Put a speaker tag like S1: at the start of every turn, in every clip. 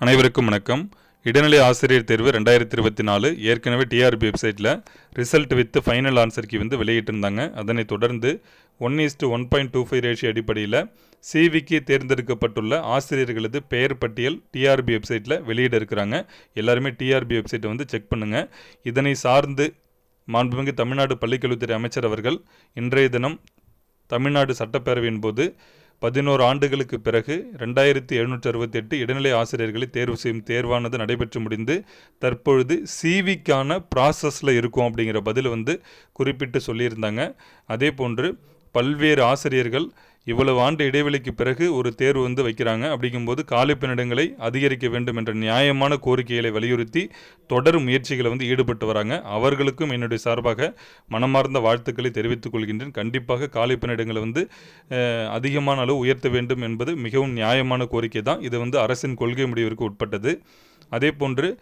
S1: அனைவருக்கும் வணக்கம். இடைநிலை ஆசிரியர் தேர்வு ரெண்டாயிரத்தி இருபத்தி நாலு. ஏற்கனவே டிஆர்பி வெப்சைட்டில் result with final answer key வந்து வெளியிட்டிருந்தாங்க. அதனைத் தொடர்ந்து one is to one point two five ratio அடிப்படையில் சிவிக்கு தேர்ந்தெடுக்கப்பட்டுள்ள ஆசிரியர்களது பெயர் பட்டியல் டிஆர்பி வெப்சைட்டில் வெளியிட இருக்கிறாங்க. எல்லாருமே டிஆர்பி வெப்சைட்டை வந்து செக் பண்ணுங்கள் இதனை சார்ந்து மாண்புமிகு தமிழ்நாடு பள்ளிக்கல்வித்துறை அமைச்சர் அவர்கள் இன்றைய தினம் தமிழ்நாடு சட்டப்பேரவையின் போது பதினோரு ஆண்டுகளுக்கு பிறகு ரெண்டாயிரத்தி எழுநூற்றி அறுபத்தி எட்டு இடைநிலை ஆசிரியர்களை தேர்வு செய்யும் தேர்வானது நடைபெற்று முடிந்து தற்பொழுது சிவிக்கான ப்ராசஸில் இருக்கும் அப்படிங்கிற பதில் வந்து குறிப்பிட்டு சொல்லியிருந்தாங்க. அதே போன்று பல்வேறு ஆசிரியர்கள் இவ்வளவு ஆண்டு இடைவெளிக்கு பிறகு ஒரு தேர்வு வந்து வைக்கிறாங்க. அப்படிங்கும்போது காலி பணியிடங்களை அதிகரிக்க வேண்டும் என்ற நியாயமான கோரிக்கைகளை வலியுறுத்தி தொடர் முயற்சிகளை வந்து ஈடுபட்டு வராங்க. அவர்களுக்கும் என்னுடைய சார்பாக மனமார்ந்த வாழ்த்துக்களை தெரிவித்துக் கொள்கின்றேன். கண்டிப்பாக காலி பணியிடங்களை வந்து அதிகமான அளவு உயர்த்த வேண்டும் என்பது மிகவும் நியாயமான கோரிக்கை தான் இது வந்து அரசின் கொள்கை முடிவிற்கு உட்பட்டது. அதே போன்று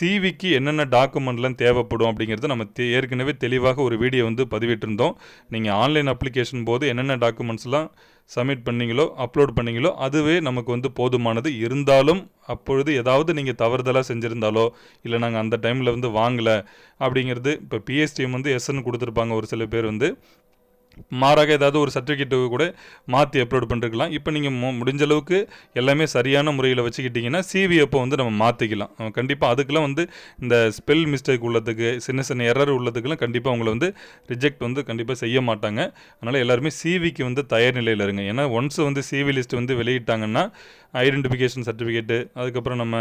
S1: சிவிக்கு என்னென்ன டாக்குமெண்ட்லாம் தேவைப்படும் அப்படிங்கிறத நம்ம தே- ஏற்கனவே தெளிவாக ஒரு வீடியோ வந்து பதிவிட்டிருந்தோம். நீங்கள் ஆன்லைன் அப்ளிகேஷன் போது என்னென்ன டாக்குமெண்ட்ஸ்லாம் சப்மிட் பண்ணீங்களோ அப்லோட் பண்ணீங்களோ அதுவே நமக்கு வந்து போதுமானது. இருந்தாலும் அப்பொழுது ஏதாவது நீங்கள் தவறுதலாக செஞ்சுருந்தாலோ இல்லை நாங்கள் அந்த டைமில் வந்து வாங்கலை அப்படிங்கிறது இப்போ பிஎஸ்டிஎம் வந்து எஸ்என் கொடுத்துருப்பாங்க ஒரு சில பேர் வந்து. மாறாக ஏதாவது ஒரு சர்டிஃபிகேட்டு கூட மாற்றி அப்லோட் பண்ணிருக்கலாம். இப்போ நீங்கள் முடிஞ்ச அளவுக்கு எல்லாமே சரியான முறையில் வச்சுக்கிட்டிங்கன்னா சிவி அப்போ வந்து நம்ம மாற்றிக்கலாம் கண்டிப்பாக அதுக்கெலாம் வந்து இந்த ஸ்பெல் மிஸ்டேக் உள்ளதுக்கு சின்ன சின்ன எரர் உள்ளதுக்கெல்லாம் கண்டிப்பாக அவங்கள வந்து ரிஜெக்ட் வந்து கண்டிப்பாக செய்ய மாட்டாங்க. அதனால் எல்லாருமே சிவிக்கு வந்து தயார் நிலையில் இருங்க. ஏன்னா ஒன்ஸ் வந்து சிவி லிஸ்ட் வந்து வெளியிட்டாங்கன்னா ஐடென்டிஃபிகேஷன் சர்டிஃபிகேட்டு அதுக்கப்புறம் நம்ம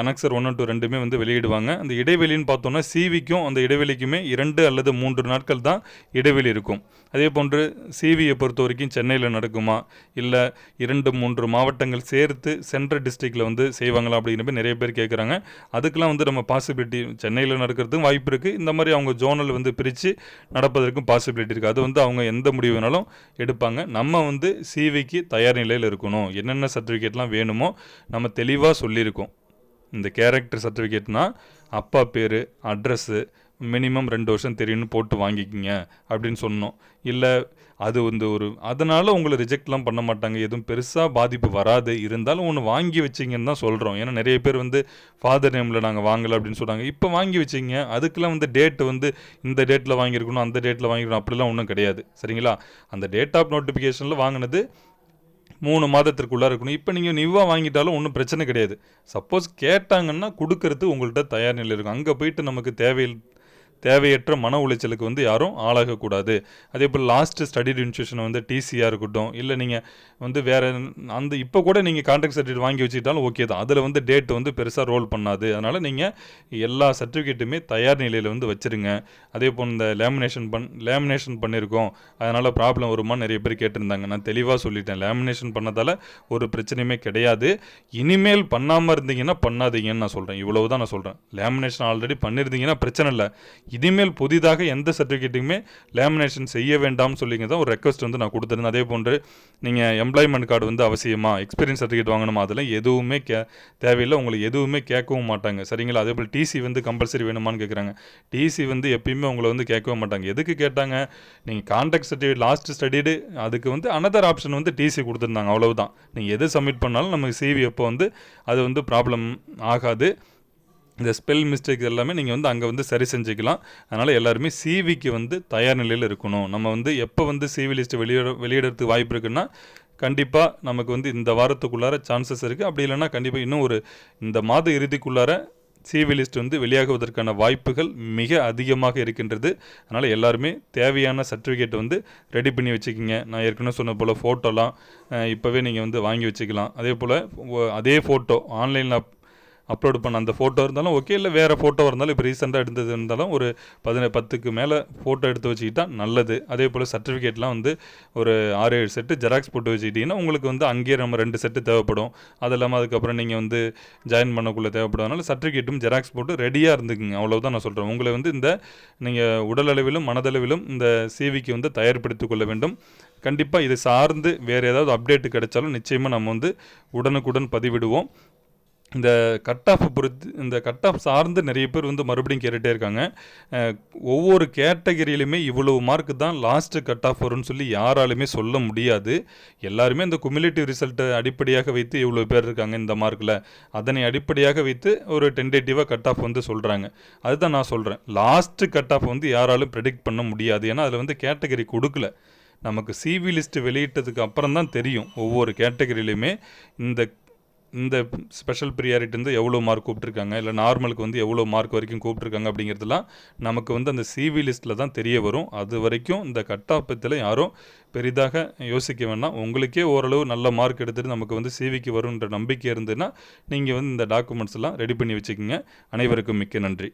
S1: அனக்சர் ஒன் டூ ரெண்டுமே வந்து வெளியிடுவாங்க. அந்த இடைவெளின்னு பார்த்தோன்னா சிவிக்கும் அந்த இடைவெளிக்குமே இரண்டு அல்லது மூன்று நாட்கள் தான் இடைவெளி இருக்கும். அதே போன்று சிவியை பொறுத்த வரைக்கும் சென்னையில் நடக்குமா? இல்லை இரண்டு மூன்று மாவட்டங்கள் சேர்த்து சென்ட்ரல் டிஸ்ட்ரிக்டில் வந்து செய்வாங்களா? அப்படிங்கிற நிறைய பேர் கேட்குறாங்க அதுக்கெலாம் வந்து நம்ம பாசிபிலிட்டி சென்னையில் நடக்கிறதுக்கும் வாய்ப்பு இருக்குது இந்த மாதிரி அவங்க ஜோனல் வந்து பிரித்து நடப்பதற்கும் பாசிபிலிட்டி இருக்குது அது வந்து அவங்க எந்த முடிவு வேணாலும் எடுப்பாங்க. நம்ம வந்து சிவிக்கு தயார் நிலையில் இருக்கணும். என்னென்ன சர்டிஃபிகேட்லாம் வேணுமோ நம்ம தெளிவாக சொல்லியிருக்கோம். இந்த கேரக்டர் சர்டிஃபிகேட்னா அப்பா பேர் அட்ரஸ்ஸு மினிமம் ரெண்டு வருஷம் தெரியும்னு போட்டு வாங்கிக்கிங்க அப்படின்னு சொன்னோம். இல்லை அது வந்து ஒரு அதனால் உங்களை ரிஜெக்ட்லாம் பண்ண மாட்டாங்க. எதுவும் பெருசாக பாதிப்பு வராது. இருந்தாலும் ஒன்று வாங்கி வச்சிங்கன்னு தான் சொல்கிறோம் ஏன்னா நிறைய பேர் வந்து ஃபாதர் நேமில் நாங்கள் வாங்கலை அப்படின்னு சொல்கிறாங்க இப்போ வாங்கி வச்சிங்க. அதுக்கெல்லாம் வந்து டேட் வந்து இந்த டேட்டில் வாங்கியிருக்கணும் அந்த டேட்டில் வாங்கியிருக்கணும் அப்படிலாம் ஒன்றும் கிடையாது. சரிங்களா? அந்த டேட் ஆஃப் நோட்டிஃபிகேஷனில் வாங்கினது மூணு மாதத்திற்குள்ளே இருக்கணும். இப்போ நீங்கள் நிவாக வாங்கிட்டாலும் ஒன்றும் பிரச்சனை கிடையாது. சப்போஸ் கேட்டாங்கன்னா கொடுக்கறது உங்கள்கிட்ட தயார் நிலை இருக்கும். அங்கே போயிட்டு நமக்கு தேவையில் தேவையற்ற மன உளைச்சலுக்கு வந்து யாரும் ஆளாகக்கூடாது. அதே போல் லாஸ்ட் ஸ்டடி இன்ஸ்டியூஷனை வந்து டிசியாக இருக்கட்டும் இல்லை நீங்கள் வந்து வேறு அந்த இப்போ கூட நீங்கள் கான்ட்ராக்ட் சர்டிஃபிகேட் வாங்கி வச்சுக்கிட்டாலும் ஓகே தான். அதில் வந்து டேட் வந்து பெருசாக ரோல் பண்ணாது. அதனால் நீங்கள் எல்லா சர்டிஃபிகேட்டுமே தயார் நிலையில் வந்து வச்சுருங்க. அதே போல் இந்த லேமினேஷன் பண் லேமினேஷன் பண்ணியிருக்கோம். அதனால் ப்ராப்ளம் வருமா நிறைய பேர் கேட்டிருந்தாங்க. நான் தெளிவாக சொல்லிட்டேன். லேமினேஷன் பண்ணதால் ஒரு பிரச்சனையுமே கிடையாது. இனிமேல் பண்ணாமல் இருந்தீங்கன்னா பண்ணாதீங்கன்னு நான் சொல்கிறேன் இவ்வளவு தான் நான் சொல்கிறேன் லேமினேஷன் ஆல்ரெடி பண்ணியிருந்தீங்கன்னா பிரச்சனை இல்லை. இனிமேல் புதிதாக எந்த சர்டிஃபிகேட்டுமே லேமினேஷன் செய்ய வேண்டாம்னு சொல்லிங்க தான் ஒரு ரெக்வஸ்ட் வந்து நான் கொடுத்துருந்தேன். அதே போன்று நீங்கள் எம்ப்ளாய்மெண்ட் கார்டு வந்து அவசியமாக எக்ஸ்பீரியன்ஸ் சர்டிஃபிகேட் வாங்கணுமா அதெல்லாம் எதுவுமே கே தேவையில்லை. உங்களுக்கு எதுவுமே கேட்கவும் மாட்டாங்க. சரிங்களா? அதே போல் டிசி வந்து கம்பல்சரி வேணுமான்னு கேட்குறாங்க. டிசி வந்து எப்பயுமே உங்களை வந்து கேட்கவே மாட்டாங்க. எதுக்கு கேட்டாங்க? நீங்கள் கான்டாக்ட் சர்டிஃபிகேட் லாஸ்ட் ஸ்டடிடு அதுக்கு வந்து அனதர் ஆப்ஷன் வந்து டிசி கொடுத்துருந்தாங்க. அவ்வளவுதான். நீங்கள் எது சப்மிட் பண்ணாலும் நமக்கு சிவி எப்போ வந்து அது வந்து ப்ராப்ளம் ஆகாது. இந்த ஸ்பெல் மிஸ்டேக் எல்லாமே நீங்கள் வந்து அங்கே வந்து சரி செஞ்சுக்கலாம். அதனால் எல்லாருமே சிவிக்கு வந்து தயார் நிலையில் இருக்கணும். நம்ம வந்து எப்போ வந்து சிவி லிஸ்ட்டு வெளியிட வெளியிடறதுக்கு வாய்ப்பு இருக்குன்னா கண்டிப்பாக நமக்கு வந்து இந்த வாரத்துக்குள்ளார சான்சஸ் இருக்குது அப்படி இல்லைன்னா கண்டிப்பாக இன்னும் ஒரு இந்த மாத இறுதிக்குள்ளார சிவி லிஸ்ட் வந்து வெளியாகுவதற்கான வாய்ப்புகள் மிக அதிகமாக இருக்கின்றது. அதனால் எல்லாருமே தேவையான சர்டிஃபிகேட் வந்து ரெடி பண்ணி வச்சுக்கிங்க. நான் ஏற்கனவே சொன்ன போல் ஃபோட்டோலாம் இப்போவே நீங்கள் வந்து வாங்கி வச்சுக்கலாம். அதே போல் அதே ஃபோட்டோ ஆன்லைனில் அப்லோடு பண்ண அந்த ஃபோட்டோ இருந்தாலும் ஓகே இல்லை வேறு ஃபோட்டோ இருந்தாலும் இப்போ ரீசெண்டாக எடுத்தது இருந்தாலும் ஒரு பதின பத்துக்கு மேலே ஃபோட்டோ எடுத்து வச்சுக்கிட்டால் நல்லது. அதே போல் சர்டிஃபிகேட்லாம் வந்து ஒரு ஆறு ஏழு செட்டு ஜெராக்ஸ் போட்டு வச்சுக்கிட்டிங்கன்னா உங்களுக்கு வந்து அங்கேயே நம்ம ரெண்டு செட்டு தேவைப்படும். அது இல்லாமல் அதுக்கப்புறம் நீங்கள் வந்து ஜாயின் பண்ணக்குள்ளே தேவைப்படும் அதனால் சர்டிஃபிகேட்டும் ஜெராக்ஸ் போட்டு ரெடியாக இருந்துக்குங்க. அவ்வளோதான் நான் சொல்கிறேன் உங்களை வந்து இந்த நீங்கள் உடலளவிலும் மனதளவிலும் இந்த சிவிக்கு வந்து தயார்படுத்திக் கொள்ள வேண்டும். கண்டிப்பாக இதை சார்ந்து வேறு ஏதாவது அப்டேட் கிடைச்சாலும் நிச்சயமாக நம்ம வந்து உடனுக்குடன் பதிவிடுவோம். இந்த கட் ஆஃப் பொறுத்து இந்த கட் ஆஃப் சார்ந்து நிறைய பேர் வந்து மறுபடியும் கேட்டுகிட்டே இருக்காங்க. ஒவ்வொரு கேட்டகரியிலுமே இவ்வளவு மார்க் தான் லாஸ்ட்டு கட் ஆஃப் வரும்னு சொல்லி யாராலுமே சொல்ல முடியாது. எல்லாருமே இந்த குமிலேட்டிவ் ரிசல்ட்டை அடிப்படையாக வைத்து இவ்வளோ பேர் இருக்காங்க இந்த மார்க்கில் அதனை அடிப்படையாக வைத்து ஒரு டென்டேட்டிவாக கட் ஆஃப் வந்து சொல்கிறாங்க அதுதான் நான் சொல்கிறேன் லாஸ்ட்டு கட் ஆஃப் வந்து யாராலும் ப்ரெடிக்ட் பண்ண முடியாது. ஏன்னா அதில் வந்து கேட்டகரி கொடுக்கல. நமக்கு சிவி லிஸ்ட் வெளியிட்டதுக்கு அப்புறம் தான் தெரியும். ஒவ்வொரு கேட்டகரியிலையுமே இந்த இந்த ஸ்பெஷல் ப்ரியாரிட்டி வந்து எவ்வளோ மார்க் கூப்பிட்ருக்காங்க இல்லை நார்மலுக்கு வந்து எவ்வளோ மார்க் வரைக்கும் கூப்பிட்ருக்காங்க அப்படிங்கிறதுலாம் நமக்கு வந்து அந்த சிவி லிஸ்ட்டில் தான் தெரிய வரும். அது வரைக்கும் இந்த கட் யாரும் பெரிதாக யோசிக்க வேண்டாம். உங்களுக்கே ஓரளவு நல்ல மார்க் எடுத்துகிட்டு நமக்கு வந்து சிவிக்கு வரும்ன்ற நம்பிக்கை இருந்ததுன்னா நீங்கள் வந்து இந்த டாக்குமெண்ட்ஸ் எல்லாம் ரெடி பண்ணி வச்சுக்கோங்க. அனைவருக்கும் மிக்க நன்றி.